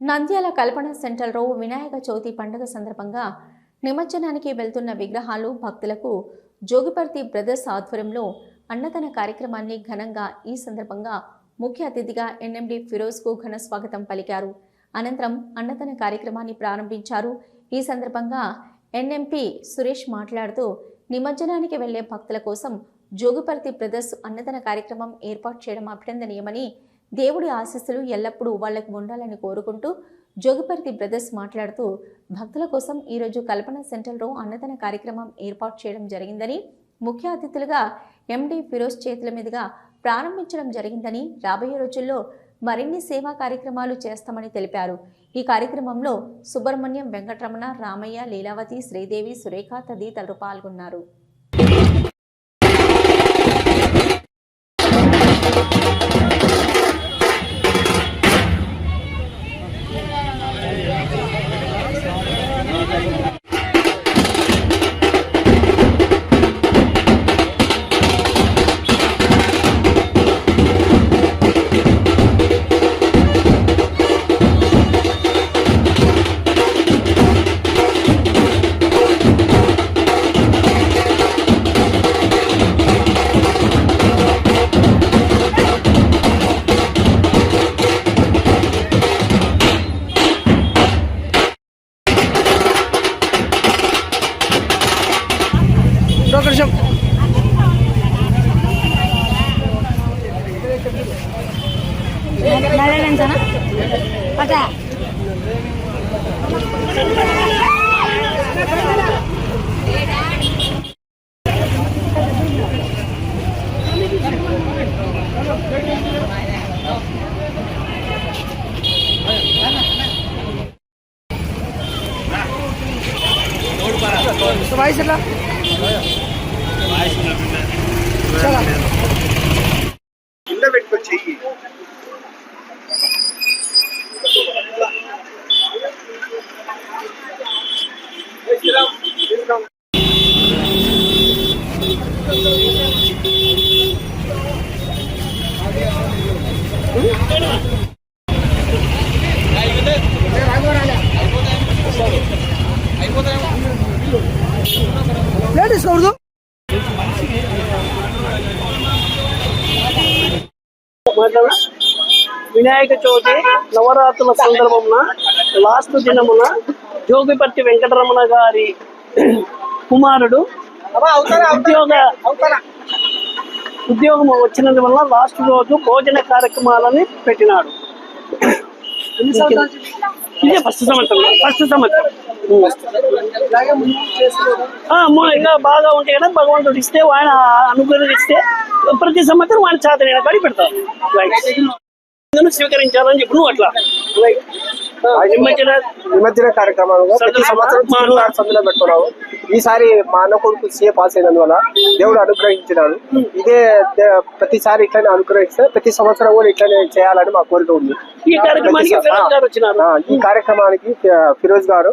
నంద్యాల కల్పన సెంటర్లో వినాయక చవితి పండుగ సందర్భంగా నిమజ్జనానికి వెళ్తున్న విగ్రహాలు భక్తులకు జోగిపర్తి బ్రదర్స్ ఆధ్వర్యంలో అన్నదాన కార్యక్రమాన్ని ఘనంగా ఈ సందర్భంగా ముఖ్య అతిథిగా ఎన్ఎండి ఫిరోజ్కు ఘన స్వాగతం పలికారు. అనంతరం అన్నదాన కార్యక్రమాన్ని ప్రారంభించారు. ఈ సందర్భంగా ఎన్ఎంపీ సురేష్ మాట్లాడుతూ నిమజ్జనానికి వెళ్ళే భక్తుల కోసం జోగిపర్తి బ్రదర్స్ అన్నదాన కార్యక్రమం ఏర్పాటు చేయడం అభినందనీయమని దేవుడి ఆశీస్సులు ఎల్లప్పుడూ వాళ్ళకు ఉండాలని కోరుకుంటూ జోగిపర్తి బ్రదర్స్ మాట్లాడుతూ భక్తుల కోసం ఈరోజు కల్పన సెంటర్లో అన్నదాన కార్యక్రమం ఏర్పాటు చేయడం జరిగిందని ముఖ్య అతిథులుగా ఎండి ఫిరోజ్ చేతుల మీదుగా ప్రారంభించడం జరిగిందని రాబోయే రోజుల్లో మరిన్ని సేవా కార్యక్రమాలు చేస్తామని తెలిపారు. ఈ కార్యక్రమంలో సుబ్రహ్మణ్యం వెంకటరమణ రామయ్య లీలావతి శ్రీదేవి సురేఖ తదితరులు పాల్గొన్నారు. வயசுல ప్లేట్ తీసుకోకూడదు వినాయక చవితి నవరాత్రుల సందర్భమున లాస్ట్ దినమున జోగిపర్తి వెంకటరమణ గారి కుమారుడు ఉద్యోగ ఉద్యోగం వచ్చినందు వల్ల లాస్ట్ రోజు భోజన కార్యక్రమాలని పెట్టినాడు. ఇదే ఫస్ట్ సంవత్సరం. ఫస్ట్ సంవత్సరం. ఇంకా బాగా ఉంటే కదా భగవంతుడు ఇస్తే ఆయన అనుగ్రహిస్తే ప్రతి సంవత్సరం ఆయన చేతనైన కాడి పెడతారు. అందును స్వీకరించాలని చెప్పి నువ్వు అట్లా. నిమజ్జన కార్యక్రమంలో ప్రతి సంవత్సరం సందులో పెట్టుకున్నాము. ఈసారి మా అన్న కొడుకు సీఏ పాస్ అయినందువల్ల దేవుడు అనుగ్రహించినాడు. ఇదే ప్రతిసారి ఇట్లనే అనుగ్రహిస్తే ప్రతి సంవత్సరం కూడా ఇట్లనే చేయాలని మా కోరిక ఉంది. ఈ కార్యక్రమానికి ఫిరోజ్ గారు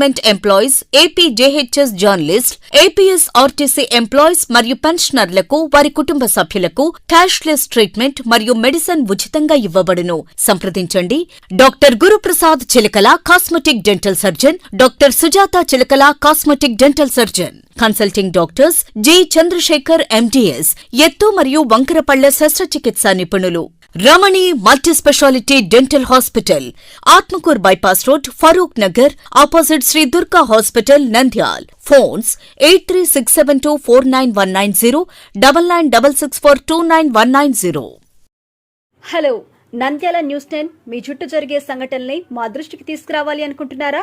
employees AP JHS journalist APS RTC employees మరియు పెన్షనర్లకు వారి కుటుంబ సభ్యులకు క్యాష్లెస్ ట్రీట్మెంట్ మరియు మెడిసిన్ ఉచితంగా ఇవ్వబడును. సంప్రదించండి. Doctor Guruprasad Chilakala cosmetic dental surgeon doctor Sujatha Chilakala cosmetic dental surgeon. Consulting doctors G Chandrasekhar MDS ఎత్తు మరియు వంకరపళ్ళ శస్త్రచికిత్స నిపుణులు. Ramani multi speciality dental hospital Atmakur bypass road Farooq Nagar opposite Shri Durga hospital Nandyal. Phones eight three six seven two four nine one nine zero double nine double six four two nine one nine zero. Hello Nandyala news ten మీ చుట్టూ జరిగే సంఘటనల్ని మా దృష్టికి తీసుకురావాలి అనుకుంటున్నారా?